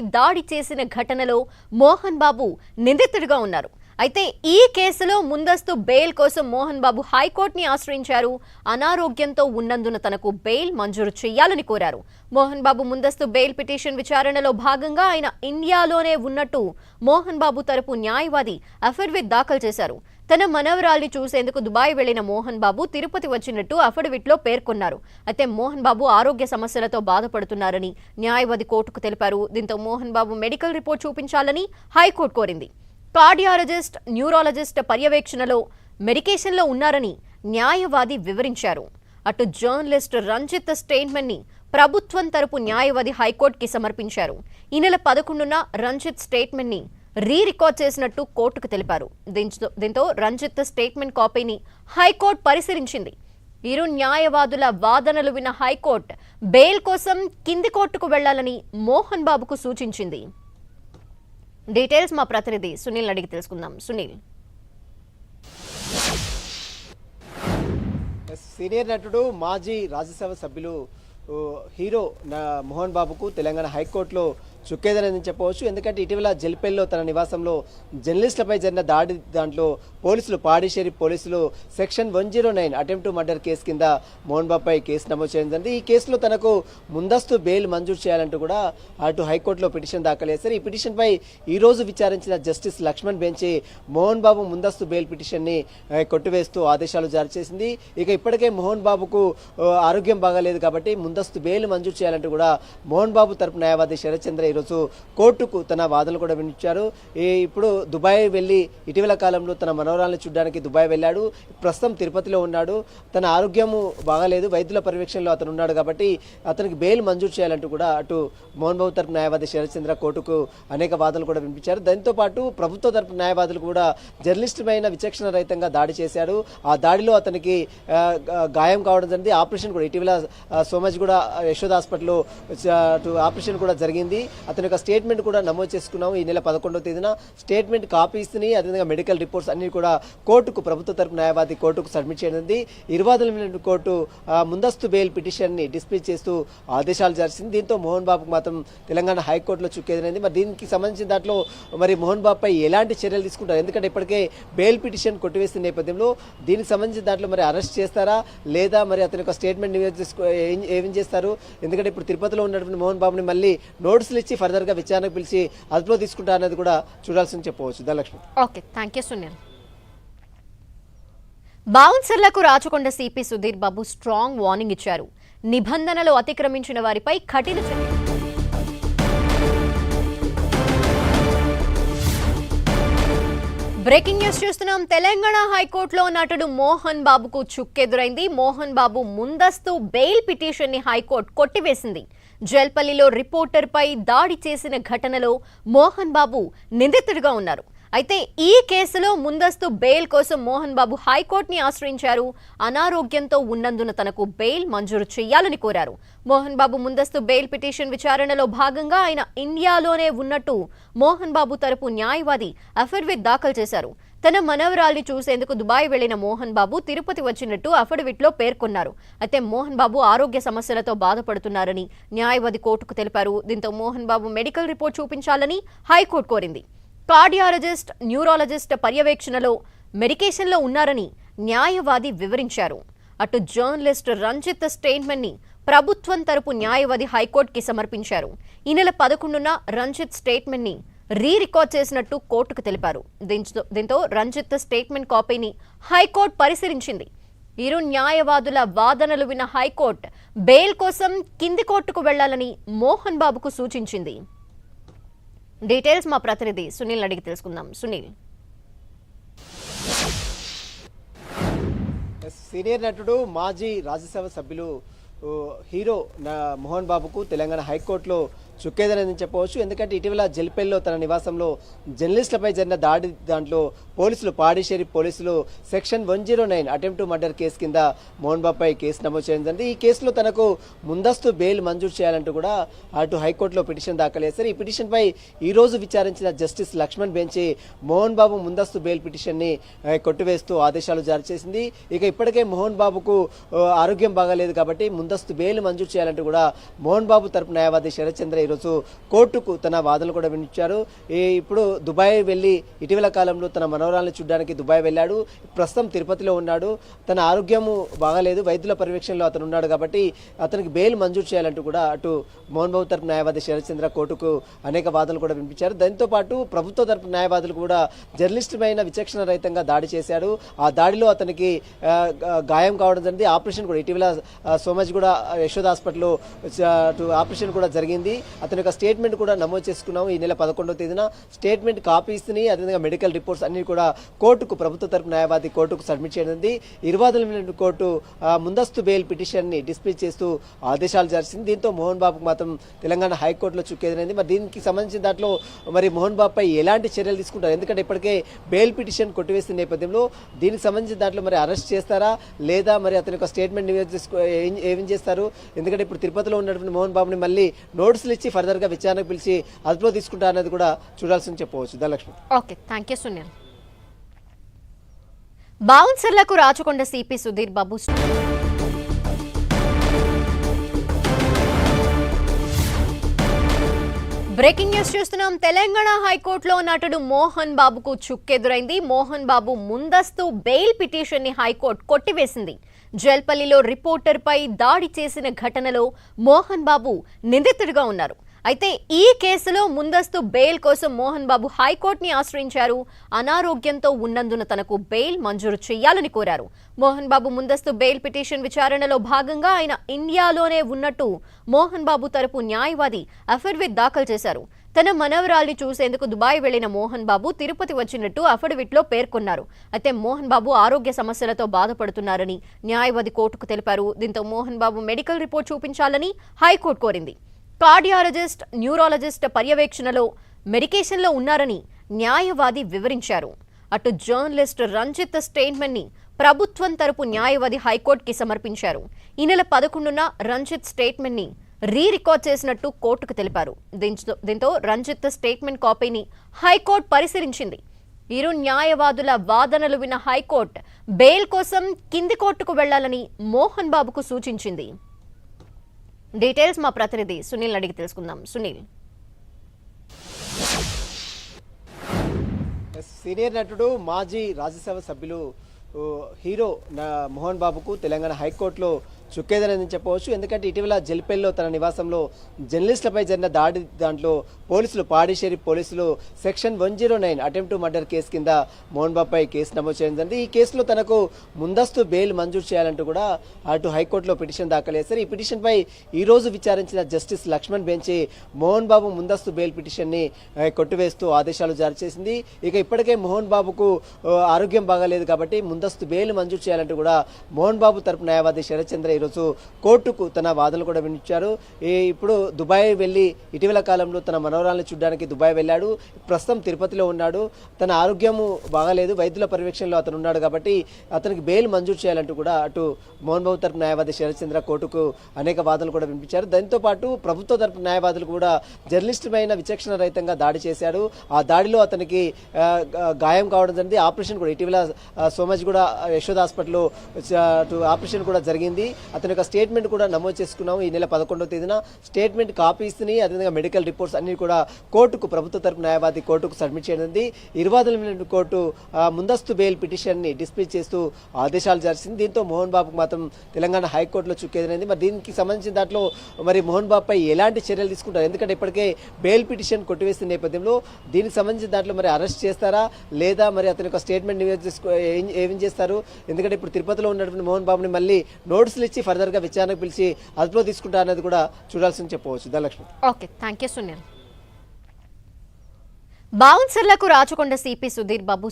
దాడి చేసిన ఘటనలో మోహన్ బాబు నిందితుడిగా ఉన్నారు. అయితే ఈ కేసులో ముందస్తు బెయిల్ కోసం మోహన్ బాబు హైకోర్టుని ఆశ్రయించారు. అనారోగ్యంతో ఉన్నందున తనకు బెయిల్ మంజూరు చేయాలని కోరారు. మోహన్ బాబు ముందస్తు బెయిల్ పిటిషన్ విచారణలో భాగంగా ఆయన ఇండియాలోనే ఉన్నట్టు మోహన్ బాబు తరపు న్యాయవాది అఫిడవిట్ దాఖలు చేశారు. తన మనవరాల్ని చూసేందుకు దుబాయ్ వెళ్ళిన మోహన్ బాబు తిరుపతి వచ్చినట్టు అఫిడవిట్లో పేర్కొన్నారు. అయితే మోహన్ బాబు ఆరోగ్య సమస్యలతో బాధపడుతున్నారని న్యాయవాది కోర్టుకు తెలిపారు. దీంతో మోహన్ బాబు మెడికల్ రిపోర్ట్ చూపించాలని హైకోర్టు కోరింది. కార్డియాలజిస్ట్ న్యూరాలజిస్ట్ పర్యవేక్షణలో మెడికేషన్లో ఉన్నారని న్యాయవాది వివరించారు. అటు జర్నలిస్ట్ రంజిత్ స్టేట్మెంట్ని ప్రభుత్వం తరపు న్యాయవాది హైకోర్టుకి సమర్పించారు. ఈ నెల పదకొండున రంజిత్ స్టేట్మెంట్ని రీ రికార్డ్ చేసినట్టు కోర్టుకు తెలిపారు. దీంతో దీంతో రంజిత్ స్టేట్మెంట్ కాపీని హైకోర్టు పరిశీలించింది. ఇరు న్యాయవాదుల వాదనలు విన్న హైకోర్టు బెయిల్ కోసం కింది కోర్టుకు వెళ్ళాలని మోహన్ బాబుకు సూచించింది. డీటెయిల్స్ మా ప్రతినిధి సునీల్ అడిగి తెలుసుకుందాం. సునీల్. సీనియర్ నటుడు మాజీ రాజ్యసభ సభ్యులు హీరో మోహన్ బాబుకు తెలంగాణ హైకోర్టులో చుక్కేదనని చెప్పవచ్చు. ఎందుకంటే ఇటీవల జల్పేల్లో తన నివాసంలో జర్నలిస్టులపై జరిగిన దాడి దాంట్లో పోలీసులు పాడిషేరి పోలీసులు section one zero nine attempt murder case కింద మోహన్ బాబుపై కేసు నమోదు చేయడం జరిగింది. ఈ కేసులో తనకు ముందస్తు బెయిల్ మంజూరు చేయాలంటూ కూడా అటు హైకోర్టులో పిటిషన్ దాఖలు చేశారు. ఈ పిటిషన్పై ఈ రోజు విచారించిన జస్టిస్ లక్ష్మణ్ బెంచి మోహన్ బాబు ముందస్తు బెయిల్ పిటిషన్ని కొట్టివేస్తూ ఆదేశాలు జారీ చేసింది. ఇక ఇప్పటికే మోహన్ బాబుకు ఆరోగ్యం బాగాలేదు కాబట్టి ముందస్తు బెయిల్ మంజూరు చేయాలంటూ కూడా మోహన్ బాబు తరపు న్యాయవాది శరత్చంద్ర ఈరోజు కోర్టుకు తన వాదనలు కూడా వినిపించారు. ఈ ఇప్పుడు దుబాయ్ వెళ్ళి ఇటీవల కాలంలో తన మనవరాలను చూడడానికి దుబాయ్ వెళ్ళాడు. ప్రస్తుతం తిరుపతిలో ఉన్నాడు. తన ఆరోగ్యము బాగాలేదు. వైద్యుల పర్యవేక్షణలో అతను ఉన్నాడు కాబట్టి అతనికి బెయిల్ మంజూరు చేయాలంటూ కూడా అటు మోహన్ బాబు తరపు న్యాయవాది శరత్చంద్ర కోర్టుకు అనేక వాదనలు కూడా వినిపించారు. దాంతో పాటు ప్రభుత్వ తరపు న్యాయవాదులు కూడా జర్నలిస్టుమైన విచక్షణ రహితంగా దాడి చేశాడు ఆ దాడిలో అతనికి గాయం కావడం జరిగింది. ఆపరేషన్ కూడా ఇటీవల సోమజ్ కూడా యశోద్ హాస్పిటల్లో అటు ఆపరేషన్ కూడా జరిగింది. అతని యొక్క స్టేట్మెంట్ కూడా నమోదు చేసుకున్నాము ఈ నెల పదకొండవ తేదీన. స్టేట్మెంట్ కాపీస్ని అదేవిధంగా మెడికల్ రిపోర్ట్స్ అన్ని కూడా కోర్టుకు ప్రభుత్వ తరపు న్యాయవాది కోర్టుకు సబ్మిట్ చేయనుంది. ఇరువాదుల కోర్టు ముందస్తు బెయిల్ పిటిషన్ని డిస్మిస్ చేస్తూ ఆదేశాలు జరిచింది దీంతో మోహన్ బాబుకు మాత్రం తెలంగాణ హైకోర్టులో చుక్కేదనైంది మరి దీనికి సంబంధించిన దాంట్లో మరి మోహన్ బాబుపై ఎలాంటి చర్యలు తీసుకుంటారు? ఎందుకంటే ఇప్పటికే బెయిల్ పిటిషన్ కొట్టివేసిన నేపథ్యంలో దీనికి సంబంధించిన దాంట్లో మరి అరెస్ట్ చేస్తారా? లేదా మరి అతని యొక్క స్టేట్మెంట్ నివేదిక ఏం- ఏం చేస్తారు? ఎందుకంటే ఇప్పుడు తిరుపతిలో ఉన్నటువంటి మోహన్ బాబుని మళ్ళీ నోటీసులు ఇచ్చి ఫర్దర్గా విచారణకు పిలిచి అదుపులో తీసుకుంటా అనేది కూడా చూడాల్సింది చెప్పవచ్చు. Dhanalakshmi. Okay thank you Sunil. బౌన్సర్లకు Rachakonda CP Sudheer Babu strong warning ఇచ్చారు. నిబంధనలు అతిక్రమించిన వారిపై కఠిన చర్య. బ్రేకింగ్ న్యూస్ చూస్తున్నాం. తెలంగాణ హైకోర్టులో నటుడు మోహన్ బాబుకు చుక్కెదురైంది. మోహన్ బాబు ముందస్తు బెయిల్ పిటిషన్ని హైకోర్టు కొట్టివేసింది. జల్పల్లిలో రిపోర్టర్పై దాడి చేసిన ఘటనలో మోహన్ బాబు నిందితుడిగా ఉన్నారు. అయితే ఈ కేసులో ముందస్తు బెయిల్ కోసం మోహన్ బాబు హైకోర్టుని ఆశ్రయించారు. అనారోగ్యంతో ఉన్నందున తనకు బెయిల్ మంజూరు చేయాలని కోరారు. మోహన్ బాబు ముందస్తు బెయిల్ పిటిషన్ విచారణలో భాగంగా ఆయన ఇండియాలోనే ఉన్నట్టు మోహన్ బాబు తరపు న్యాయవాది అఫిడవిట్ దాఖలు చేశారు. తన మనవరాల్ని చూసేందుకు దుబాయ్ వెళ్ళిన మోహన్ బాబు తిరుపతి వచ్చినట్టు అఫిడవిట్లో పేర్కొన్నారు. అయితే మోహన్ బాబు ఆరోగ్య సమస్యలతో బాధపడుతున్నారని న్యాయవాది కోర్టుకు తెలిపారు. దీంతో మోహన్ బాబు మెడికల్ రిపోర్ట్ చూపించాలని హైకోర్టు కోరింది. కార్డియాలజిస్ట్ న్యూరాలజిస్ట్ పర్యవేక్షణలో మెడికేషన్లో ఉన్నారని న్యాయవాది వివరించారు. అటు జర్నలిస్ట్ రంజిత్ స్టేట్మెంట్ని ప్రభుత్వం తరపు న్యాయవాది హైకోర్టుకి సమర్పించారు. ఈ నెల పదకొండున రంజిత్ స్టేట్మెంట్ని రీ రికార్డ్ చేసినట్టు కోర్టుకు తెలిపారు. దీంతో దీంతో రంజిత్ స్టేట్మెంట్ కాపీని హైకోర్టు పరిశీలించింది. ఇరు న్యాయవాదుల వాదనలు విన్న హైకోర్టు బెయిల్ కోసం కింది కోర్టుకు వెళ్ళాలని మోహన్ బాబుకు సూచించింది. డీటెయిల్స్ మా ప్రతినిధి సునీల్ అడిగి తెలుసుకుందాం. సునీల్. సీనియర్ నటుడు మాజీ రాజ్యసభ సభ్యులు హీరో మోహన్ బాబుకు తెలంగాణ హైకోర్టులో చుక్కేదనని చెప్పవచ్చు. ఎందుకంటే ఇటీవల జల్పేల్లో తన నివాసంలో జర్నలిస్టులపై జరిగిన దాడి దాంట్లో పోలీసులు పాడిషేరి పోలీసులు section one zero nine attempt murder case కింద మోహన్ బాబుపై కేసు నమోదు చేయడం జరిగింది. ఈ కేసులో తనకు ముందస్తు బెయిల్ మంజూరు చేయాలంటూ కూడా అటు హైకోర్టులో పిటిషన్ దాఖలు చేశారు. ఈ పిటిషన్పై ఈ రోజు విచారించిన జస్టిస్ లక్ష్మణ్ బెంచి మోహన్ బాబు ముందస్తు బెయిల్ పిటిషన్ని కొట్టివేస్తూ ఆదేశాలు జారీ చేసింది. ఇక ఇప్పటికే మోహన్ బాబుకు ఆరోగ్యం బాగాలేదు కాబట్టి ముందస్తు బెయిల్ మంజూరు చేయాలంటూ కూడా మోహన్ బాబు తరపు న్యాయవాది శరత్చంద్ర ఈరోజు కోర్టుకు తన వాదనలు కూడా వినిపించారు. ఇప్పుడు దుబాయ్ వెళ్ళి ఇటీవల కాలంలో తన మనవరాలను చూడడానికి దుబాయ్ వెళ్ళాడు. ప్రస్తుతం తిరుపతిలో ఉన్నాడు. తన ఆరోగ్యము బాగాలేదు. వైద్యుల పర్యవేక్షణలో అతను ఉన్నాడు కాబట్టి అతనికి బెయిల్ మంజూరు చేయాలంటూ కూడా అటు మోహన్ బాబు తరపు న్యాయవాది శరత్చంద్ర కోర్టుకు అనేక వాదనలు కూడా వినిపించారు. దాంతో పాటు ప్రభుత్వ తరపు న్యాయవాదులు కూడా జర్నలిస్టుపైన విచక్షణ రహితంగా దాడి చేశాడు ఆ దాడిలో అతనికి గాయం కావడం జరిగింది. ఆపరేషన్ కూడా ఇటీవల సోమజ్ కూడా యశోద్ హాస్పిటల్లో అటు ఆపరేషన్ కూడా జరిగింది. అతని యొక్క స్టేట్మెంట్ కూడా నమోదు చేసుకున్నాము ఈ నెల పదకొండవ తేదీన. స్టేట్మెంట్ కాపీస్ని అదేవిధంగా మెడికల్ రిపోర్ట్స్ అన్ని కూడా కోర్టుకు ప్రభుత్వ తరపు న్యాయవాది కోర్టుకు సబ్మిట్ చేయనుంది ఇరువాదుల కోర్టు ముందస్తు బెయిల్ పిటిషన్ని డిస్మిస్ చేస్తూ ఆదేశాలు జరిచింది దీంతో మోహన్ బాబుకు మాత్రం తెలంగాణ హైకోర్టులో చుక్కేదైంది మరి దీనికి సంబంధించిన దాంట్లో మరి మోహన్ బాబుపై ఎలాంటి చర్యలు తీసుకుంటారు? ఎందుకంటే ఇప్పటికే బెయిల్ పిటిషన్ కొట్టివేసిన నేపథ్యంలో దీనికి సంబంధించిన దాంట్లో మరి అరెస్ట్ చేస్తారా? లేదా మరి అతని యొక్క స్టేట్మెంట్ నివేదిక ఏం ఏం చేస్తారు? ఎందుకంటే ఇప్పుడు తిరుపతిలో ఉన్నటువంటి మోహన్ బాబుని మళ్ళీ నోటీసులు ఫర్దర్ ఫర్దర్గా విచారణకు పిలిచి అదుపులో తీసుకుంటా అనేది కూడా చూడాల్సింది చెప్పవచ్చు. Dhanalakshmi. Okay thank you Sunil. బౌన్సర్లకు Rachakonda CP Sudheer Babu. Breaking news చూస్తున్నాం. తెలంగాణ హైకోర్టులో నటుడు మోహన్ బాబుకు చుక్కెదురైంది. మోహన్ బాబు ముందస్తు బెయిల్ పిటిషన్ని హైకోర్టు కొట్టివేసింది. జల్పల్లిలో రిపోర్టర్పై దాడి చేసిన ఘటనలో మోహన్ బాబు నిందితుడిగా ఉన్నారు. అయితే ఈ కేసులో ముందస్తు బెయిల్ కోసం మోహన్ బాబు హైకోర్టుని ఆశ్రయించారు. అనారోగ్యంతో ఉన్నందున తనకు బెయిల్ మంజూరు చేయాలని కోరారు. మోహన్ బాబు ముందస్తు బెయిల్ పిటిషన్ విచారణలో భాగంగా ఆయన ఇండియాలోనే ఉన్నట్టు మోహన్ బాబు తరపు న్యాయవాది అఫిడవిట్ దాఖలు చేశారు. తన మనవరాల్ని చూసేందుకు దుబాయ్ వెళ్ళిన మోహన్ బాబు తిరుపతి వచ్చినట్టు అఫిడవిట్లో పేర్కొన్నారు. అయితే మోహన్ బాబు ఆరోగ్య సమస్యలతో బాధపడుతున్నారని న్యాయవాది కోర్టుకు తెలిపారు. దీంతో మోహన్ బాబు మెడికల్ రిపోర్ట్ చూపించాలని హైకోర్టు కోరింది. కార్డియాలజిస్ట్ న్యూరాలజిస్ట్ పర్యవేక్షణలో మెడికేషన్లో ఉన్నారని న్యాయవాది వివరించారు. అటు జర్నలిస్ట్ రంజిత్ స్టేట్మెంట్ని ప్రభుత్వం తరపు న్యాయవాది హైకోర్టుకి సమర్పించారు. ఈ నెల పదకొండున రంజిత్ స్టేట్మెంట్ని రీ రికార్డ్ చేసినట్టు కోర్టుకు తెలిపారు. దీంతో దీంతో రంజిత్ స్టేట్మెంట్ కాపీని హైకోర్టు పరిశీలించింది. ఇరు న్యాయవాదుల వాదనలు విన్న హైకోర్టు బెయిల్ కోసం కింది కోర్టుకు వెళ్ళాలని మోహన్ బాబుకు సూచించింది. డీటెయిల్స్ మా ప్రతినిధి సునీల్ అడిగి తెలుసుకుందాం. సునీల్. సీనియర్ నటుడు మాజీ రాజ్యసభ సభ్యులు హీరో మోహన్ బాబుకు తెలంగాణ హైకోర్టులో చుక్కేదనని చెప్పవచ్చు. ఎందుకంటే ఇటీవల జల్పేల్లో తన నివాసంలో జర్నలిస్టులపై జరిగిన దాడి దాంట్లో పోలీసులు పాడిషేరి పోలీసులు section one zero nine attempt murder case కింద మోహన్ బాబుపై కేసు నమోదు చేయడం జరిగింది. ఈ కేసులో తనకు ముందస్తు బెయిల్ మంజూరు చేయాలంటూ కూడా అటు హైకోర్టులో పిటిషన్ దాఖలు చేశారు ఈ పిటిషన్పై ఈ రోజు విచారించిన జస్టిస్ లక్ష్మణ్ బెంచ్ మోహన్ బాబు ముందస్తు బెయిల్ పిటిషన్ని కొట్టివేస్తూ ఆదేశాలు జారీ చేసింది. ఇక ఇప్పటికే మోహన్ బాబుకు ఆరోగ్యం బాగాలేదు కాబట్టి ముందస్తు బెయిల్ మంజూరు చేయాలంటూ కూడా మోహన్ బాబు తరపు న్యాయవాది శరత్చంద్ర ఈరోజు కోర్టుకు తన వాదనలు కూడా వినిపించారు. ఈ ఇప్పుడు దుబాయ్ వెళ్ళి ఇటీవల కాలంలో తన మనవరాలను చూడడానికి దుబాయ్ వెళ్ళాడు. ప్రస్తుతం తిరుపతిలో ఉన్నాడు. తన ఆరోగ్యము బాగాలేదు. వైద్యుల పర్యవేక్షణలో అతను ఉన్నాడు కాబట్టి అతనికి బెయిల్ మంజూరు చేయాలంటూ కూడా అటు మోహన్ బాబు తరపు న్యాయవాది శరత్చంద్ర కోర్టుకు అనేక వాదనలు కూడా వినిపించారు. దాంతో పాటు ప్రభుత్వ తరపు న్యాయవాదులు కూడా జర్నలిస్టుమైన విచక్షణ రహితంగా దాడి చేశాడు ఆ దాడిలో అతనికి గాయం కావడం జరిగింది. ఆపరేషన్ కూడా ఇటీవల సోమజ్ కూడా యశోద్ హాస్పిటల్లో అటు ఆపరేషన్ కూడా జరిగింది. అతని యొక్క స్టేట్మెంట్ కూడా నమోదు చేసుకున్నాము. ఈ నెల పదకొండవ తేదీన స్టేట్మెంట్ కాపీస్ని అదేవిధంగా మెడికల్ రిపోర్ట్స్ అన్ని కూడా కోర్టుకు ప్రభుత్వ తరపు న్యాయవాది కోర్టుకు సబ్మిట్ చేయనుంది ఇరువాదుల కోర్టు ముందస్తు బెయిల్ పిటిషన్ని డిస్మిస్ చేస్తూ ఆదేశాలు జరిచింది దీంతో మోహన్ బాబుకు మాత్రం తెలంగాణ హైకోర్టులో చుక్కేదైంది మరి దీనికి సంబంధించిన దాంట్లో మరి మోహన్ బాబుపై ఎలాంటి చర్యలు తీసుకుంటారు? ఎందుకంటే ఇప్పటికే బెయిల్ పిటిషన్ కొట్టివేసిన నేపథ్యంలో దీనికి సంబంధించిన దాంట్లో మరి అరెస్ట్ చేస్తారా? లేదా మరి అతని యొక్క స్టేట్మెంట్ నివేదిక ఏం- ఏం చేస్తారు? ఎందుకంటే ఇప్పుడు తిరుపతిలో ఉన్నటువంటి మోహన్ బాబుని మళ్ళీ నోటీసులు ఫర్దర్ ఫర్దర్గా విచారణకు పిలిచి అదుపులో తీసుకుంటా అనేది కూడా చూడాల్సింది చెప్పవచ్చు. Dhanalakshmi. Okay thank you Sunil. బౌన్సర్లకు Rachakonda CP Sudheer Babu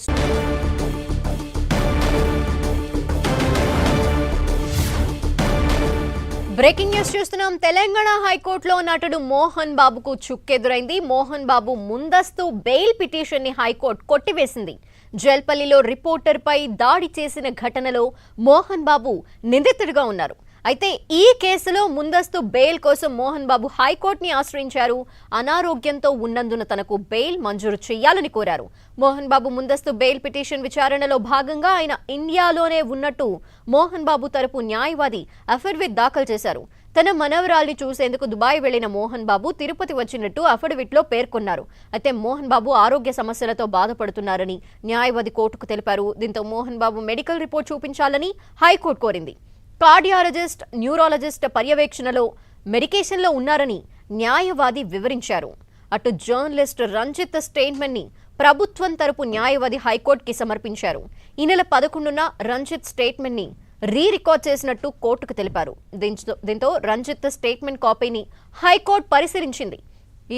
breaking news చూస్తున్నాం. తెలంగాణ హైకోర్టులో నటుడు మోహన్ బాబుకు చుక్కెదురైంది. మోహన్ బాబు ముందస్తు బెయిల్ పిటిషన్ని హైకోర్టు కొట్టివేసింది. జల్పల్లిలో రిపోర్టర్పై దాడి చేసిన ఘటనలో మోహన్ బాబు నిందితుడిగా ఉన్నారు. అయితే ఈ కేసులో ముందస్తు బెయిల్ కోసం మోహన్ బాబు హైకోర్టుని ఆశ్రయించారు. అనారోగ్యంతో ఉన్నందున తనకు బెయిల్ మంజూరు చేయాలని కోరారు. మోహన్ బాబు ముందస్తు బెయిల్ పిటిషన్ విచారణలో భాగంగా ఆయన ఇండియాలోనే ఉన్నట్టు మోహన్ బాబు తరపు న్యాయవాది అఫిడవిట్ దాఖలు చేశారు. తన మనవరాల్ని చూసేందుకు దుబాయ్ వెళ్ళిన మోహన్ బాబు తిరుపతి వచ్చినట్టు అఫిడవిట్లో పేర్కొన్నారు. అయితే మోహన్ బాబు ఆరోగ్య సమస్యలతో బాధపడుతున్నారని న్యాయవాది కోర్టుకు తెలిపారు. దీంతో మోహన్ బాబు మెడికల్ రిపోర్ట్ చూపించాలని హైకోర్టు కోరింది. కార్డియాలజిస్ట్ న్యూరాలజిస్ట్ పర్యవేక్షణలో మెడికేషన్లో ఉన్నారని న్యాయవాది వివరించారు. అటు జర్నలిస్ట్ రంజిత్ స్టేట్మెంట్ని ప్రభుత్వం తరపు న్యాయవాది హైకోర్టుకి సమర్పించారు. ఈ నెల పదకొండున రంజిత్ స్టేట్మెంట్ని రీ రికార్డ్ చేసినట్టు కోర్టుకు తెలిపారు. దీంతో దీంతో రంజిత్ స్టేట్మెంట్ కాపీని హైకోర్టు పరిశీలించింది.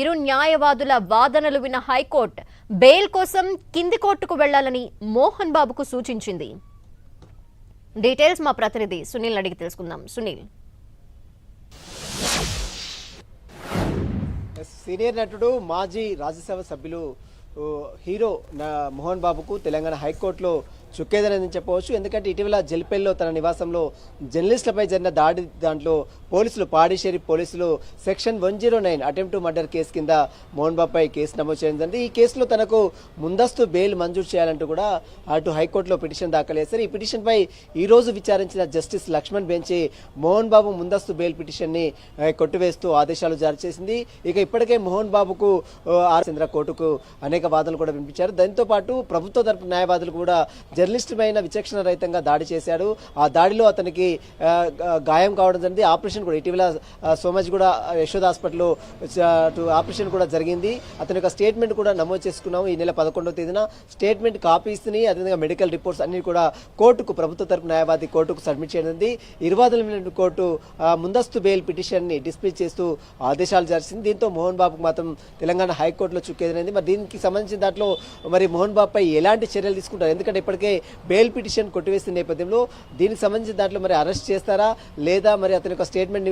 ఇరు న్యాయవాదుల వాదనలు విన్న హైకోర్టు బెయిల్ కోసం కింది కోర్టుకు వెళ్ళాలని మోహన్ బాబుకు సూచించింది. డీటెయిల్స్ మా ప్రతినిధి సునీల్ అడిగి తెలుసుకుందాం. సునీల్. సీనియర్ నటుడు మాజీ రాజ్యసభ సభ్యులు హీరో నా మోహన్ బాబుకు తెలంగాణ హైకోర్టులో చుక్కేదనని చెప్పవచ్చు. ఎందుకంటే ఇటీవల జల్పేల్లో తన నివాసంలో జర్నలిస్టులపై జరిగిన దాడి దాంట్లో పోలీసులు పాడిషేరి పోలీసులు section one zero nine attempt murder case కింద మోహన్ బాబుపై కేసు నమోదు చేయడం జరిగింది. ఈ కేసులో తనకు ముందస్తు బెయిల్ మంజూరు చేయాలంటూ కూడా అటు హైకోర్టులో పిటిషన్ దాఖలు చేశారు. ఈ పిటిషన్పై ఈ రోజు విచారించిన జస్టిస్ లక్ష్మణ్ బెంచి మోహన్ బాబు ముందస్తు బెయిల్ పిటిషన్ని కొట్టివేస్తూ ఆదేశాలు జారీ చేసింది. ఇక ఇప్పటికే మోహన్ బాబుకు ఆర్ చంద్ర కోర్టుకు అనేక వాదనలు కూడా వినిపించారు. దాంతో పాటు ప్రభుత్వ తరపు న్యాయవాదులు కూడా జర్నలిస్ట్ పైన విచక్షణ రహితంగా దాడి చేశాడు. ఆ దాడిలో అతనికి గాయం కావడం జరిగింది. ఆపరేషన్ కూడా ఇటీవల సోమజ్ కూడా యశోద్ హాస్పిటల్లో అటు ఆపరేషన్ కూడా జరిగింది. అతని యొక్క స్టేట్మెంట్ కూడా నమోదు చేసుకున్నాము ఈ నెల పదకొండవ తేదీన. స్టేట్మెంట్ కాపీస్ని అదేవిధంగా మెడికల్ రిపోర్ట్స్ అన్ని కూడా కోర్టుకు ప్రభుత్వ తరపు న్యాయవాది కోర్టుకు సబ్మిట్ చేయనుంది ఇరువాదుల కోర్టు ముందస్తు బెయిల్ పిటిషన్ని డిస్మిస్ చేస్తూ ఆదేశాలు జరిచింది దీంతో మోహన్ బాబుకు మాత్రం తెలంగాణ హైకోర్టులో చుక్కేదనైంది మరి దీనికి సంబంధించిన దాంట్లో మరి మోహన్ బాబుపై ఎలాంటి చర్యలు తీసుకుంటారు? ఎందుకంటే ఇప్పటికే బెయిల్ పిటిషన్ కొట్టివేసిన నేపథ్యంలో దీనికి సంబంధించిన దాంట్లో మరి అరెస్ట్ చేస్తారా? లేదా మరి అతని యొక్క స్టేట్మెంట్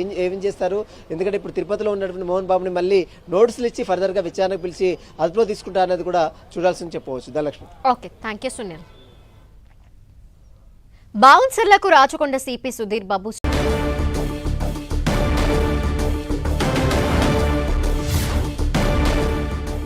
ఏం ఏం చేస్తారు? ఎందుకంటే ఇప్పుడు తిరుపతిలో ఉన్నటువంటి మోహన్ బాబుని మళ్ళీ నోటీసులు ఇచ్చి ఫర్దర్గా విచారణకు పిలిచి అదుపులో తీసుకుంటారు అనేది కూడా చూడాల్సింది చెప్పవచ్చు. Dhanalakshmi. Okay thank you Sunil. బౌన్సర్లకు Rachakonda CP Sudheer Babu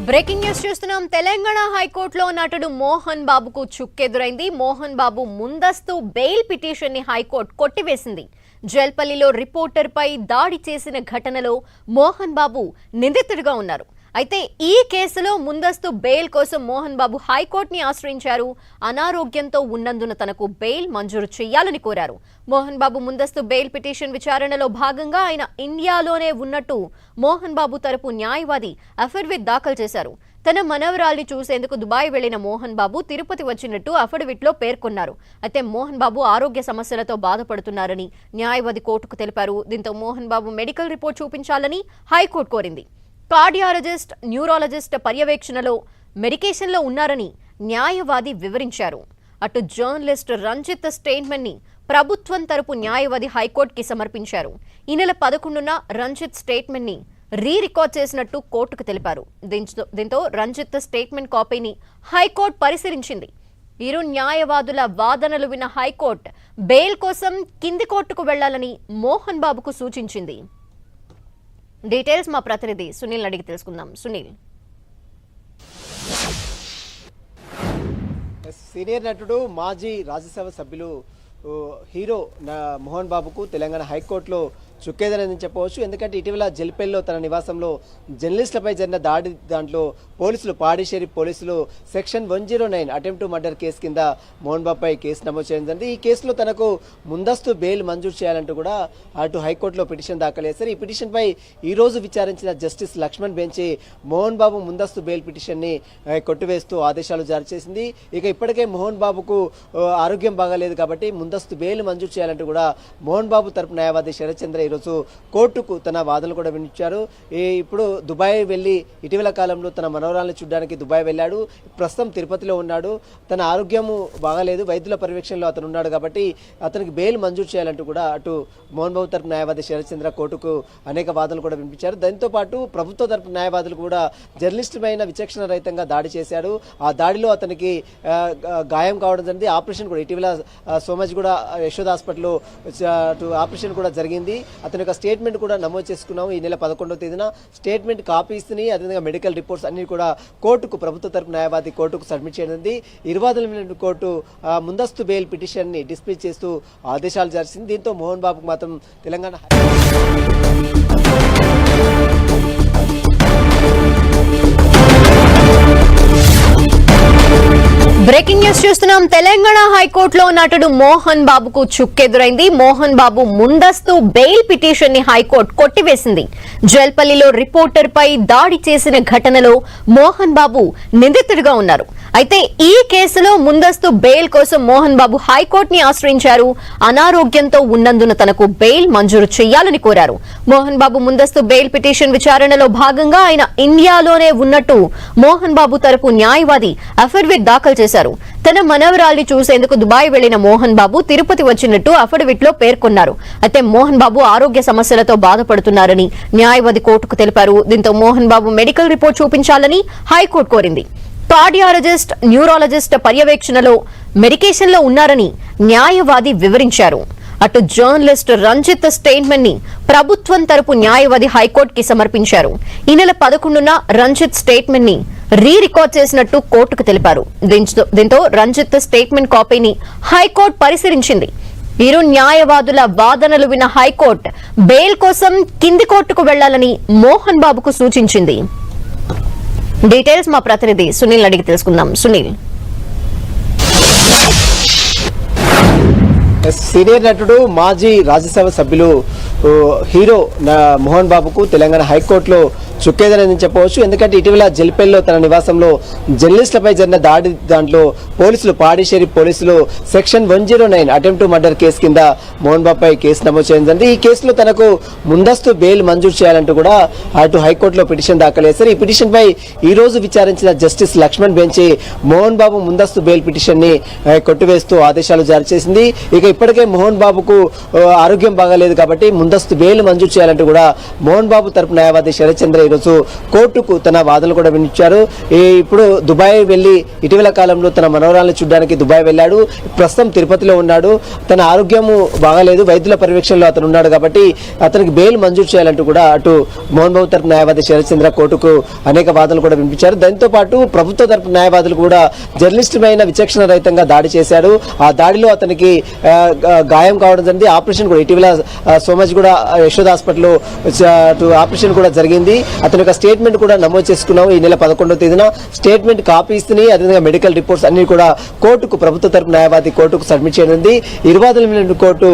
breaking news చూస్తున్నాం. తెలంగాణ హైకోర్టులో నటుడు మోహన్ బాబుకు చుక్కెదురైంది. మోహన్ బాబు ముందస్తు బెయిల్ పిటిషన్ని హైకోర్టు కొట్టివేసింది. జల్పల్లిలో రిపోర్టర్ పై దాడి చేసిన ఘటనలో మోహన్ బాబు నిందితుడిగా ఉన్నారు. అయితే ఈ కేసులో ముందస్తు బెయిల్ కోసం మోహన్ బాబు హైకోర్టుని ఆశ్రయించారు. అనారోగ్యంతో ఉన్నందున తనకు బెయిల్ మంజూరు చేయాలని కోరారు. మోహన్ బాబు ముందస్తు బెయిల్ పిటిషన్ విచారణలో భాగంగా ఆయన ఇండియాలోనే ఉన్నట్టు మోహన్ బాబు తరపు న్యాయవాది అఫిడవిట్ దాఖలు చేశారు. తన మనవరాల్ని చూసేందుకు దుబాయ్ వెళ్ళిన మోహన్ బాబు తిరుపతి వచ్చినట్టు అఫిడవిట్లో పేర్కొన్నారు. అయితే మోహన్ బాబు ఆరోగ్య సమస్యలతో బాధపడుతున్నారని న్యాయవాది కోర్టుకు తెలిపారు. దీంతో మోహన్ బాబు మెడికల్ రిపోర్ట్ చూపించాలని హైకోర్టు కోరింది. కార్డియాలజిస్ట్ న్యూరాలజిస్ట్ పర్యవేక్షణలో మెడికేషన్లో ఉన్నారని న్యాయవాది వివరించారు. అటు జర్నలిస్ట్ రంజిత్ స్టేట్మెంట్ని ప్రభుత్వం తరపు న్యాయవాది హైకోర్టుకి సమర్పించారు. ఈ నెల పదకొండున రంజిత్ స్టేట్మెంట్ని రీ రికార్డ్ చేసినట్టు కోర్టుకు తెలిపారు. దీంతో దీంతో రంజిత్ స్టేట్మెంట్ కాపీని హైకోర్టు పరిశీలించింది. ఇరు న్యాయవాదుల వాదనలు విన్న హైకోర్టు బెయిల్ కోసం కింది కోర్టుకు వెళ్ళాలని మోహన్ బాబుకు సూచించింది. డీటెయిల్స్ మా ప్రతినిధి సునీల్ అడిగి తెలుసుకుందాం. సునీల్. సీనియర్ నటుడు మాజీ రాజ్యసభ సభ్యులు హీరో మోహన్ బాబుకు తెలంగాణ హైకోర్టులో చుక్కేదనని చెప్పవచ్చు. ఎందుకంటే ఇటీవల జల్పేల్లో తన నివాసంలో జర్నలిస్టులపై జరిగిన దాడి దాంట్లో పోలీసులు పాడిషేరి పోలీసులు section one zero nine attempt murder case కింద మోహన్ బాబుపై కేసు నమోదు చేయడం జరిగింది. ఈ కేసులో తనకు ముందస్తు బెయిల్ మంజూరు చేయాలంటూ కూడా అటు హైకోర్టులో పిటిషన్ దాఖలు చేశారు. ఈ పిటిషన్పై ఈ రోజు విచారించిన జస్టిస్ లక్ష్మణ్ బెంచి మోహన్ బాబు ముందస్తు బెయిల్ పిటిషన్ని కొట్టివేస్తూ ఆదేశాలు జారీ చేసింది. ఇక ఇప్పటికే మోహన్ బాబుకు ఆరోగ్యం బాగాలేదు కాబట్టి ముందస్తు బెయిల్ మంజూరు చేయాలంటూ కూడా మోహన్ బాబు తరపు న్యాయవాది శరత్చంద్ర ఈరోజు కోర్టుకు తన వాదనలు కూడా వినిపించారు. ఈ ఇప్పుడు దుబాయ్ వెళ్ళి ఇటీవల కాలంలో తన మనవరాలను చూడడానికి దుబాయ్ వెళ్ళాడు. ప్రస్తుతం తిరుపతిలో ఉన్నాడు. తన ఆరోగ్యము బాగాలేదు. వైద్యుల పర్యవేక్షణలో అతను ఉన్నాడు కాబట్టి అతనికి బెయిల్ మంజూరు చేయాలంటూ కూడా అటు మోహన్ బాబు తరపు న్యాయవాది శరత్చంద్ర కోర్టుకు అనేక వాదనలు కూడా వినిపించారు. దాంతో పాటు ప్రభుత్వ తరపు న్యాయవాదులు కూడా జర్నలిస్టుమైన విచక్షణ రహితంగా దాడి చేశాడు ఆ దాడిలో అతనికి గాయం కావడం జరిగింది. ఆపరేషన్ కూడా ఇటీవల సోమజ్ కూడా యశోద్ హాస్పిటల్లో అటు ఆపరేషన్ కూడా జరిగింది. అతని యొక్క స్టేట్మెంట్ కూడా నమోదు చేసుకున్నాం ఈ నెల పదకొండవ తేదీన స్టేట్మెంట్ కాపీస్ని అదేవిధంగా మెడికల్ రిపోర్ట్స్ అన్ని కూడా కోర్టుకు ప్రభుత్వ తరపు న్యాయవాది కోర్టుకు సబ్మిట్ చేయనుంది ఇరువాదుల కోర్టు ముందస్తు బెయిల్ పిటిషన్ని డిస్మిస్ చేస్తూ ఆదేశాలు జరిచింది దీంతో మోహన్ బాబుకు మాత్రం తెలంగాణ బ్రేకింగ్ న్యూస్ చూస్తున్నాం. తెలంగాణ హైకోర్టులో నటుడు మోహన్ బాబుకు చుక్కెదురైంది. మోహన్ బాబు ముందస్తు బెయిల్ పిటిషన్ని హైకోర్టు కొట్టివేసింది. జల్పల్లిలో రిపోర్టర్ పై దాడి చేసిన ఘటనలో మోహన్ బాబు నిందితుడిగా ఉన్నారు. అయితే ఈ కేసులో ముందస్తు బెయిల్ కోసం మోహన్ బాబు హైకోర్టుని ఆశ్రయించారు. అనారోగ్యంతో ఉన్నందున తనకు బెయిల్ మంజూరు చేయాలని కోరారు. మోహన్ బాబు ముందస్తు బెయిల్ పిటిషన్ విచారణలో భాగంగా ఆయన ఇండియాలోనే ఉన్నట్టు మోహన్ బాబు తరపు న్యాయవాది అఫిడవిట్ దాఖలు చేశారు. తన మనవరాల్ని చూసేందుకు దుబాయ్ వెళ్ళిన మోహన్ బాబు తిరుపతి వచ్చినట్టు అఫిడవిట్లో పేర్కొన్నారు. అయితే మోహన్ బాబు ఆరోగ్య సమస్యలతో బాధపడుతున్నారని న్యాయవాది కోర్టుకు తెలిపారు. దీంతో మోహన్ బాబు మెడికల్ రిపోర్ట్ చూపించాలని హైకోర్టు కోరింది. కార్డియాలజిస్ట్ న్యూరాలజిస్ట్ పర్యవేక్షణలో మెడికేషన్లో ఉన్నారని న్యాయవాది వివరించారు. అటు జర్నలిస్ట్ రంజిత్ స్టేట్మెంట్ని ప్రభుత్వం తరపు న్యాయవాది హైకోర్టుకి సమర్పించారు. ఈ నెల పదకొండున రంజిత్ స్టేట్మెంట్ని రీ రికార్డ్ చేసినట్టు కోర్టుకు తెలిపారు. దీంతో- దీంతో రంజిత్ స్టేట్మెంట్ కాపీని హైకోర్టు పరిశీలించింది. ఇరు న్యాయవాదుల వాదనలు విన్న హైకోర్టు బెయిల్ కోసం కింది కోర్టుకు వెళ్ళాలని మోహన్ బాబుకు సూచించింది. డీటెయిల్స్ మా ప్రతినిధి సునీల్ అడిగి తెలుసుకుందాం. సునీల్. సీనియర్ నటుడు మాజీ రాజ్యసభ సభ్యులు హీరో మోహన్ బాబుకు తెలంగాణ హైకోర్టులో చుక్కేదని చెప్పవచ్చు. ఎందుకంటే ఇటీవల జల్పేల్లో తన నివాసంలో జర్నలిస్టులపై జరిగిన దాడి దాంట్లో పోలీసులు పాడిషేరి పోలీసులు section one zero nine attempt murder case కింద మోహన్ బాబుపై కేసు నమోదు చేయింది ఈ కేసులో తనకు ముందస్తు బెయిల్ మంజూరు చేయాలంటూ కూడా అటు హైకోర్టులో పిటిషన్ దాఖలు చేశారు. ఈ పిటిషన్పై ఈ రోజు విచారించిన జస్టిస్ లక్ష్మణ్ బెంచ్ మోహన్ బాబు ముందస్తు బెయిల్ పిటిషన్ని కొట్టివేస్తూ ఆదేశాలు జారీ చేసింది. ఇక ఇప్పటికే మోహన్ బాబుకు ఆరోగ్యం బాగాలేదు కాబట్టి ముందస్తు బెయిల్ మంజూరు చేయాలంటూ కూడా మోహన్ బాబు తరపు న్యాయవాది శరత్చంద్ర ఈరోజు కోర్టుకు తన వాదనలు కూడా వినిపించారు ఇప్పుడు దుబాయ్ వెళ్ళి ఇటీవల కాలంలో తన మనవరాలను చూడడానికి దుబాయ్ వెళ్ళాడు. ప్రస్తుతం తిరుపతిలో ఉన్నాడు. తన ఆరోగ్యము బాగాలేదు. వైద్యుల పర్యవేక్షణలో అతను ఉన్నాడు కాబట్టి అతనికి బెయిల్ మంజూరు చేయాలంటూ కూడా అటు మోహన్ బాబు తరపు న్యాయవాది శరత్చంద్ర కోర్టుకు అనేక వాదనలు కూడా వినిపించారు. దాంతో పాటు ప్రభుత్వ తరపు న్యాయవాదులు కూడా జర్నలిస్టుమైన విచక్షణ రహితంగా దాడి చేశాడు ఆ దాడిలో అతనికి గాయం కావడం జరిగింది. ఆపరేషన్ కూడా ఇటీవల సోమజ్ కూడా యశోద్ హాస్పిటల్లో అటు ఆపరేషన్ కూడా జరిగింది. అతని యొక్క స్టేట్మెంట్ కూడా నమోదు చేసుకున్నాం ఈ నెల పదకొండవ తేదీన స్టేట్మెంట్ కాపీస్ని అదేవిధంగా మెడికల్ రిపోర్ట్స్ అన్ని కూడా కోర్టుకు ప్రభుత్వ తరపు న్యాయవాది కోర్టుకు సబ్మిట్ చేయనుంది ఇరువాదుల కోర్టు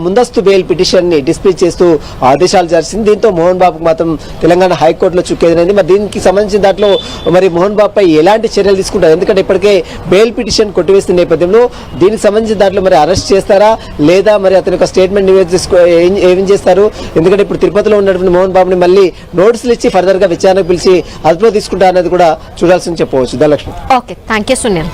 ముందస్తు బెయిల్ పిటిషన్ని డిస్మిస్ చేస్తూ ఆదేశాలు జరిచింది దీంతో మోహన్ బాబుకు మాత్రం తెలంగాణ హైకోర్టులో చుక్కేదనైంది మరి దీనికి సంబంధించిన దాంట్లో మరి మోహన్ బాబుపై ఎలాంటి చర్యలు తీసుకుంటారు? ఎందుకంటే ఇప్పటికే బెయిల్ పిటిషన్ కొట్టివేసిన నేపథ్యంలో దీనికి సంబంధించిన దాంట్లో మరి అరెస్ట్ చేస్తారా? లేదా మరి అతని యొక్క స్టేట్మెంట్ నివేదించుకో ఏం- ఏం చేస్తారు? ఎందుకంటే ఇప్పుడు తిరుపతిలో ఉన్నటువంటి మోహన్ బాబుని మళ్ళీ నోటీసులు ఇచ్చి ఫర్దర్గా విచారణకు పిలిచి అదుపులో తీసుకుంటా అనేది కూడా చూడాల్సింది చెప్పవచ్చు. Dhanalakshmi. Okay thank you Sunil.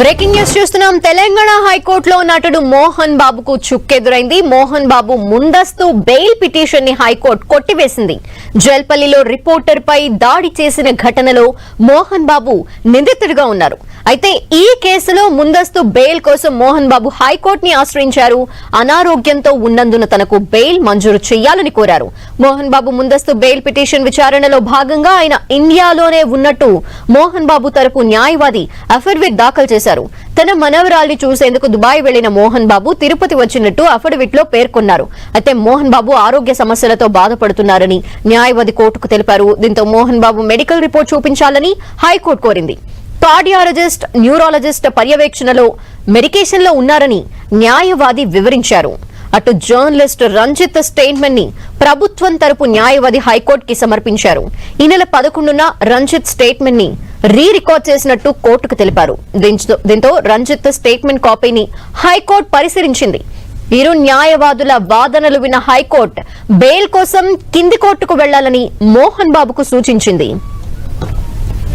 Breaking news చూస్తున్నాం. తెలంగాణ హైకోర్టులో నటుడు మోహన్ బాబుకు చుక్కెదురైంది. మోహన్ బాబు ముందస్తు బెయిల్ పిటిషన్ని హైకోర్టు కొట్టివేసింది. జల్పల్లిలో రిపోర్టర్ పై దాడి చేసిన ఘటనలో మోహన్ బాబు నిందితుడిగా ఉన్నారు. అయితే ఈ కేసులో ముందస్తు బెయిల్ కోసం మోహన్ బాబు హైకోర్టుని ఆశ్రయించారు. అనారోగ్యంతో ఉన్నందున తనకు బెయిల్ మంజూరు చేయాలని కోరారు. మోహన్ బాబు ముందస్తు బెయిల్ పిటిషన్ విచారణలో భాగంగా ఆయన ఇండియాలోనే ఉన్నట్టు మోహన్ బాబు తరపు న్యాయవాది అఫిడవిట్ దాఖలు చేశారు. తన మనవరాల్ని చూసేందుకు దుబాయ్ వెళ్ళిన మోహన్ బాబు తిరుపతి వచ్చినట్టు అఫిడవిట్లో పేర్కొన్నారు. అయితే మోహన్ బాబు ఆరోగ్య సమస్యలతో బాధపడుతున్నారని న్యాయవాది కోర్టుకు తెలిపారు. దీంతో మోహన్ బాబు మెడికల్ రిపోర్ట్ చూపించాలని హైకోర్టు కోరింది. కార్డియాలజిస్ట్ న్యూరాలజిస్ట్ పర్యవేక్షణలో మెడికేషన్లో ఉన్నారని న్యాయవాది వివరించారు. అటు జర్నలిస్ట్ రంజిత్ స్టేట్మెంట్ని ప్రభుత్వం తరపు న్యాయవాది హైకోర్టుకి సమర్పించారు. ఈ నెల పదకొండున రంజిత్ స్టేట్మెంట్ని రీ రికార్డ్ చేసినట్టు కోర్టుకు తెలిపారు. దీంతో- దీంతో రంజిత్ స్టేట్మెంట్ కాపీని హైకోర్టు పరిశీలించింది. ఇరు న్యాయవాదుల వాదనలు విన్న హైకోర్టు బెయిల్ కోసం కింది కోర్టుకు వెళ్ళాలని మోహన్ బాబుకు సూచించింది.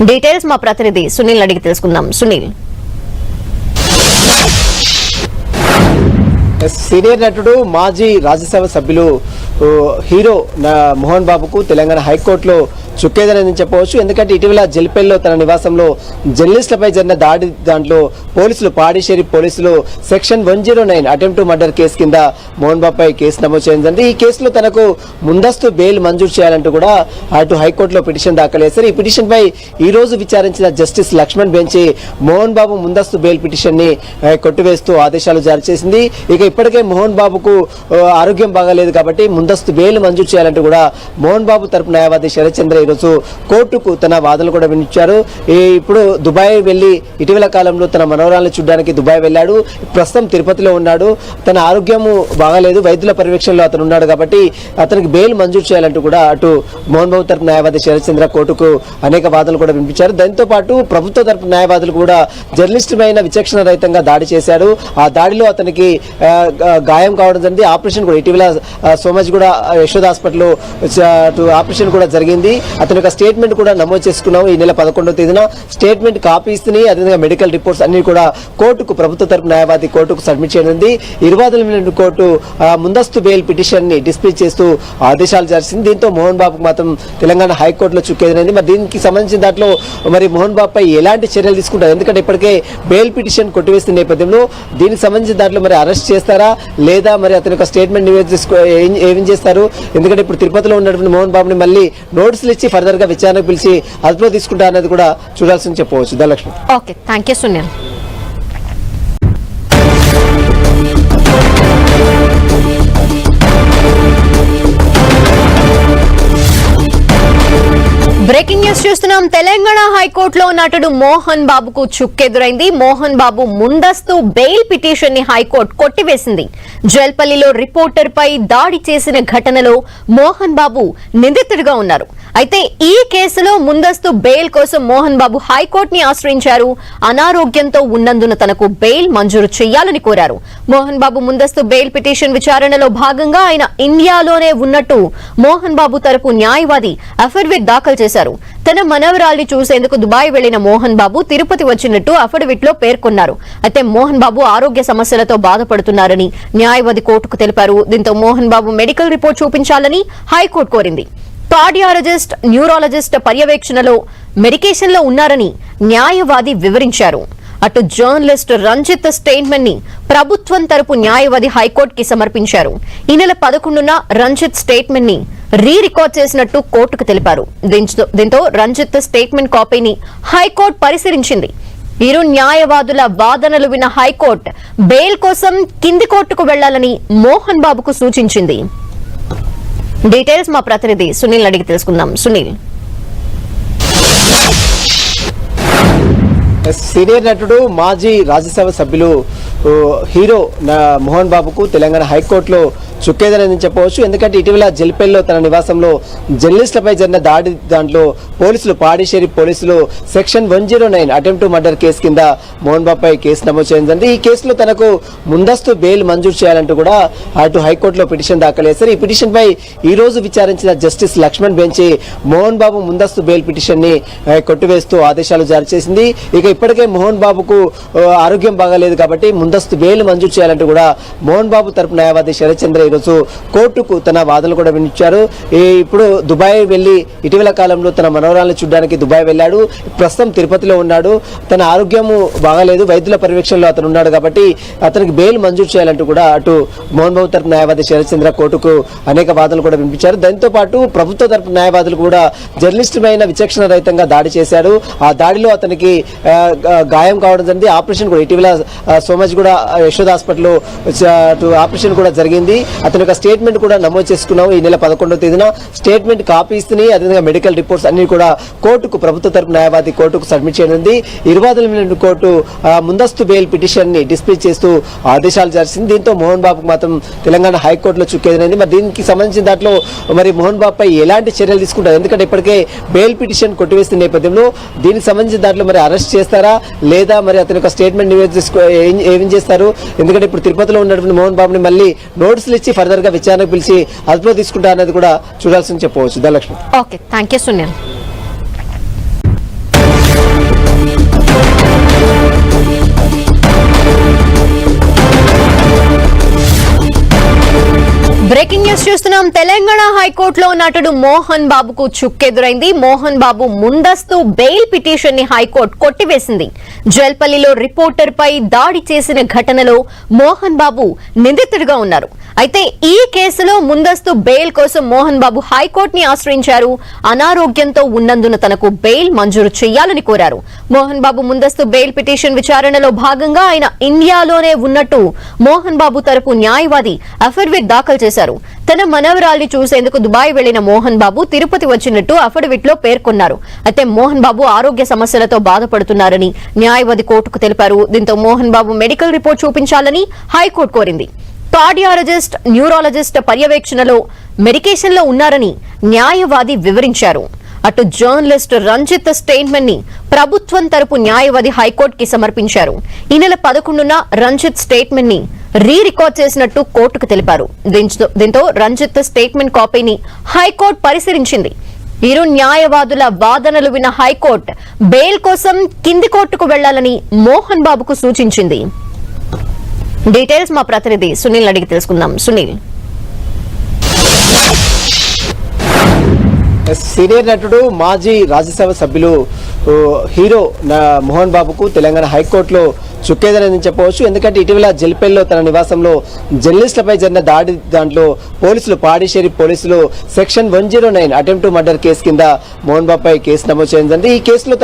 డీటెయిల్స్ మా ప్రతినిధి సునీల్ అడిగి తెలుసుకుందాం. సునీల్. సీనియర్ నటుడు మాజీ రాజ్యసభ సభ్యులు హీరో మోహన్ బాబుకు తెలంగాణ హైకోర్టులో చుక్కేదని చెప్పవచ్చు. ఎందుకంటే ఇటీవల జల్పేల్లో తన నివాసంలో జర్నలిస్టులపై జరిగిన దాడి దాంట్లో పోలీసులు పాడిషేరి పోలీసులు section one zero nine attempt murder case కింద మోహన్ బాబుపై కేసు నమోదు చేయింది ఈ కేసులో తనకు ముందస్తు బెయిల్ మంజూరు చేయాలంటూ కూడా అటు హైకోర్టులో పిటిషన్ దాఖలు చేశారు. ఈ పిటిషన్ పై ఈ రోజు విచారించిన జస్టిస్ లక్ష్మణ్ బెంచి మోహన్ బాబు ముందస్తు బెయిల్ పిటిషన్ని కొట్టివేస్తూ ఆదేశాలు జారీ చేసింది. ఇక ఇప్పటికే మోహన్ బాబుకు ఆరోగ్యం బాగాలేదు కాబట్టి ముందస్తు బెయిల్ మంజూరు చేయాలంటూ కూడా మోహన్ బాబు తరపు న్యాయవాది శరత్చంద్ర ఈరోజు కోర్టుకు తన వాదనలు కూడా వినిపించారు ఇప్పుడు దుబాయ్ వెళ్ళి ఇటీవల కాలంలో తన మనవరాలను చూడడానికి దుబాయ్ వెళ్ళాడు. ప్రస్తుతం తిరుపతిలో ఉన్నాడు. తన ఆరోగ్యము బాగాలేదు. వైద్యుల పర్యవేక్షణలో అతను ఉన్నాడు కాబట్టి అతనికి బెయిల్ మంజూరు చేయాలంటూ కూడా అటు మోహన్ బాబు తరపు న్యాయవాది శరత్చంద్ర కోర్టుకు అనేక వాదనలు కూడా వినిపించారు. దాంతో పాటు ప్రభుత్వ తరపు న్యాయవాదులు కూడా జర్నలిస్టుమైన విచక్షణ రహితంగా దాడి చేశాడు ఆ దాడిలో అతనికి గాయం కావడం జరిగింది. ఆపరేషన్ కూడా ఇటీవల సోమజ్ కూడా యశోద్ హాస్పిటల్లో అటు ఆపరేషన్ కూడా జరిగింది. అతని యొక్క స్టేట్మెంట్ కూడా నమోదు చేసుకున్నాము ఈ నెల పదకొండవ తేదీన. స్టేట్మెంట్ కాపీస్ని అదేవిధంగా మెడికల్ రిపోర్ట్స్ అన్ని కూడా కోర్టుకు ప్రభుత్వ తరపు న్యాయవాది కోర్టుకు సబ్మిట్ చేయనుంది ఇరువాదుల కోర్టు ముందస్తు బెయిల్ పిటిషన్ని డిస్మిస్ చేస్తూ ఆదేశాలు జరిసింది దీంతో మోహన్ బాబుకు మాత్రం తెలంగాణ హైకోర్టులో చుక్కేదనైంది మరి దీనికి సంబంధించిన దాంట్లో మరి మోహన్ బాబు పై ఎలాంటి చర్యలు తీసుకుంటారు? ఎందుకంటే ఇప్పటికే బెయిల్ పిటిషన్ కొట్టివేస్తున్న నేపథ్యంలో దీనికి సంబంధించిన దాంట్లో మరి అరెస్ట్ చేస్తారా? లేదా మరి అతని యొక్క స్టేట్మెంట్ నివేదించుకో ఏం ఏం చేస్తారు? ఎందుకంటే ఇప్పుడు తిరుపతిలో ఉన్నటువంటి మోహన్ బాబుని మళ్ళీ నోటీసులు ఇచ్చి ఫర్దర్గా విచారణకు పిలిచి అదుపులో తీసుకుంటా అనేది కూడా చూడాల్సింది చెప్పవచ్చు. Dhanalakshmi. Okay thank you Sunil. Breaking news చూస్తున్న తెలంగాణ హైకోర్టులో నటుడు మోహన్ బాబుకు చుక్కెదురైంది మోహన్ బాబు ముందస్తు బెయిల్ పిటిషన్ని హైకోర్టు కొట్టివేసింది. జల్పల్లిలో రిపోర్టర్ పై దాడి చేసిన ఘటనలో మోహన్ బాబు నిందితుడిగా ఉన్నారు. అయితే ఈ కేసులో ముందస్తు బెయిల్ కోసం మోహన్ బాబు హైకోర్టుని ఆశ్రయించారు. అనారోగ్యంతో ఉన్నందున తనకు బెయిల్ మంజూరు చేయాలని కోరారు. మోహన్ బాబు ముందస్తు బెయిల్ పిటిషన్ విచారణలో భాగంగా ఆయన ఇండియాలోనే ఉన్నట్టు మోహన్ బాబు తరపు న్యాయవాది అఫిడవిట్ దాఖలు చేశారు. తన మన మనవరాల్ని చూసేందుకు దుబాయ్ వెళ్ళిన మోహన్ బాబు తిరుపతి వచ్చినట్టు అఫిడవిట్లో పేర్కొన్నారు. అయితే మోహన్ బాబు ఆరోగ్య సమస్యలతో బాధపడుతున్నారని న్యాయవాది కోర్టుకు తెలిపారు. దీంతో మోహన్ బాబు మెడికల్ రిపోర్ట్ చూపించాలని హైకోర్టు కోరింది. కార్డియాలజిస్ట్ న్యూరాలజిస్ట్ పర్యవేక్షణలో మెడికేషన్లో ఉన్నారని న్యాయవాది వివరించారు. అటు జర్నలిస్ట్ రంజిత్ స్టేట్మెంట్ని ప్రభుత్వం తరపు న్యాయవాది హైకోర్టుకి సమర్పించారు. ఈ నెల పదకొండున రంజిత్ స్టేట్మెంట్ని రీ రికార్డ్ చేసినట్టు కోర్టుకు తెలిపారు. దీంతో- దీంతో రంజిత్ స్టేట్మెంట్ కాపీని హైకోర్టు పరిశీలించింది. ఇరు న్యాయవాదుల వాదనలు విన్న హైకోర్టు బెయిల్ కోసం కింది కోర్టుకు వెళ్ళాలని మోహన్ బాబుకు సూచించింది. డీటెయిల్స్ మా ప్రతినిధి సునీల్ అడిగి తెలుసుకుందాం. సునీల్. సీనియర్ నటుడు మాజీ రాజ్యసభ సభ్యులు హీరో మోహన్ బాబుకు తెలంగాణ హైకోర్టులో చుక్కేదనని చెప్పవచ్చు. ఎందుకంటే ఇటీవల జల్పేల్లో తన నివాసంలో జర్నలిస్టులపై జరిగిన దాడి దాంట్లో పోలీసులు పాడిషేరి పోలీసులు section one zero nine attempt murder case కింద మోహన్ బాబుపై కేసు నమోదు చేయింది ఈ కేసులో తనకు ముందస్తు బెయిల్ మంజూరు చేయాలంటూ కూడా అటు హైకోర్టులో పిటిషన్ దాఖలు చేశారు ఈ పిటిషన్పై ఈ రోజు విచారించిన జస్టిస్ లక్ష్మణ్ బెంచి మోహన్ బాబు ముందస్తు బెయిల్ పిటిషన్ని కొట్టివేస్తూ ఆదేశాలు జారీ చేసింది. ఇక ఇప్పటికే మోహన్ బాబుకు ఆరోగ్యం బాగాలేదు కాబట్టి ముందస్తు బెయిల్ మంజూరు చేయాలంటూ కూడా మోహన్ బాబు తరపు న్యాయవాది శరత్చంద్ర ఈరోజు కోర్టుకు తన వాదనలు కూడా వినిపించారు. ఇప్పుడు దుబాయ్ వెళ్ళి ఇటీవల కాలంలో తన మనవరాలను చూడడానికి దుబాయ్ వెళ్ళాడు. ప్రస్తుతం తిరుపతిలో ఉన్నాడు. తన ఆరోగ్యము బాగాలేదు. వైద్యుల పర్యవేక్షణలో అతను ఉన్నాడు కాబట్టి అతనికి బెయిల్ మంజూరు చేయాలంటూ కూడా అటు మోహన్ బాబు తరపు న్యాయవాది శరత్చంద్ర కోర్టుకు అనేక వాదనలు కూడా వినిపించారు. దాంతో పాటు ప్రభుత్వ తరపు న్యాయవాదులు కూడా జర్నలిస్టుమైన విచక్షణ రహితంగా దాడి చేశాడు ఆ దాడిలో అతనికి గాయం కావడం జరిగింది. ఆపరేషన్ కూడా ఇటీవల సోమజ్ కూడా ఆ, యశోద హాస్పిటల్లో అటు ఆపరేషన్ కూడా జరిగింది. అతని యొక్క స్టేట్మెంట్ కూడా నమోదు చేసుకున్నాం ఈ నెల పదకొండవ తేదీన. స్టేట్మెంట్ కాపీస్ని అదేవిధంగా మెడికల్ రిపోర్ట్స్ అన్ని కూడా కోర్టుకు ప్రభుత్వ తరపు న్యాయవాది కోర్టుకు సబ్మిట్ చేయనుంది. ఇరువాదుల మీద కోర్టు ముందస్తు బెయిల్ పిటిషన్ని డిస్మిస్ చేస్తూ ఆదేశాలు జరిసింది. దీంతో మోహన్ బాబుకు మాత్రం తెలంగాణ హైకోర్టులో చుక్కేదనైంది మరి దీనికి సంబంధించిన దాంట్లో మరి మోహన్ బాబుపై ఎలాంటి చర్యలు తీసుకుంటారు? ఎందుకంటే ఇప్పటికే బెయిల్ పిటిషన్ కొట్టివేసిన నేపథ్యంలో దీనికి సంబంధించిన దాంట్లో మరి అరెస్ట్ చేస్తారా? లేదా మరి అతని యొక్క స్టేట్మెంట్ నివేదించుకో ఏం చేస్తారు. ఎందుకంటే ఇప్పుడు తిరుపతిలో ఉన్నటువంటి మోహన్ బాబుని మళ్ళీ నోటీసులు ఇచ్చి ఫర్దర్గా విచారణకు పిలిచి అదుపులో తీసుకుంటా అనేది కూడా చూడాల్సింది చెప్పవచ్చు. Dhanalakshmi. Okay thank you Sunil. Breaking news చూస్తున్నాం. తెలంగాణ హైకోర్టులో నటుడు మోహన్ బాబుకు చుక్కెదురైంది. మోహన్ బాబు ముందస్తు బెయిల్ పిటిషన్ని హైకోర్టు కొట్టివేసింది. జల్పల్లిలో రిపోర్టర్ పై దాడి చేసిన ఘటనలో మోహన్ బాబు నిందితుడిగా ఉన్నారు. అయితే ఈ కేసులో ముందస్తు బెయిల్ కోసం మోహన్ బాబు హైకోర్టుని ఆశ్రయించారు. అనారోగ్యంతో ఉన్నందున తనకు బెయిల్ మంజూరు చేయాలని కోరారు. మోహన్ బాబు ముందస్తు బెయిల్ పిటిషన్ విచారణలో భాగంగా ఆయన ఇండియాలోనే ఉన్నట్టు మోహన్ బాబు తరపు న్యాయవాది అఫిడవిట్ దాఖలు చేశారు. తన మనవరాల్ని చూసేందుకు దుబాయ్ వెళ్ళిన మోహన్ బాబు తిరుపతి వచ్చినట్టు అఫిడవిట్లో పేర్కొన్నారు. అయితే మోహన్ బాబు ఆరోగ్య సమస్యలతో బాధపడుతున్నారని న్యాయవాది కోర్టుకు తెలిపారు. దీంతో మోహన్ బాబు మెడికల్ రిపోర్ట్ చూపించాలని హైకోర్టు కోరింది. కార్డియాలజిస్ట్ న్యూరాలజిస్ట్ పర్యవేక్షణలో మెడికేషన్లో ఉన్నారని న్యాయవాది వివరించారు. అటు జర్నలిస్ట్ రంజిత్ స్టేట్మెంట్ని ప్రభుత్వం తరపు న్యాయవాది హైకోర్టుకి సమర్పించారు. ఈ నెల పదకొండున రంజిత్ స్టేట్మెంట్ని రీ రికార్డ్ చేసినట్టు కోర్టుకు తెలిపారు. దీంతో దీంతో రంజిత్ స్టేట్మెంట్ కాపీని హైకోర్టు పరిశీలించింది. ఇరు న్యాయవాదుల వాదనలు విన్న హైకోర్టు బెయిల్ కోసం కింది కోర్టుకు వెళ్ళాలని మోహన్ బాబుకు సూచించింది. డీటెయిల్స్ మా ప్రతినిధి సునీల్ అడిగి తెలుసుకుందాం. సునీల్. సీనియర్ నటుడు మాజీ రాజ్యసభ సభ్యులు హీరో మోహన్ బాబుకు తెలంగాణ హైకోర్టులో చుక్కేదని చెప్పవచ్చు. ఎందుకంటే ఇటీవల జల్పేల్లో తన నివాసంలో జర్నలిస్టులపై జరిగిన దాడి దాంట్లో పోలీసులు పాడిషేరి పోలీసులు section one zero nine attempt murder case కింద మోహన్ బాబుపై కేసు నమోదు చేయడం జరిగింది. ఈ కేసులో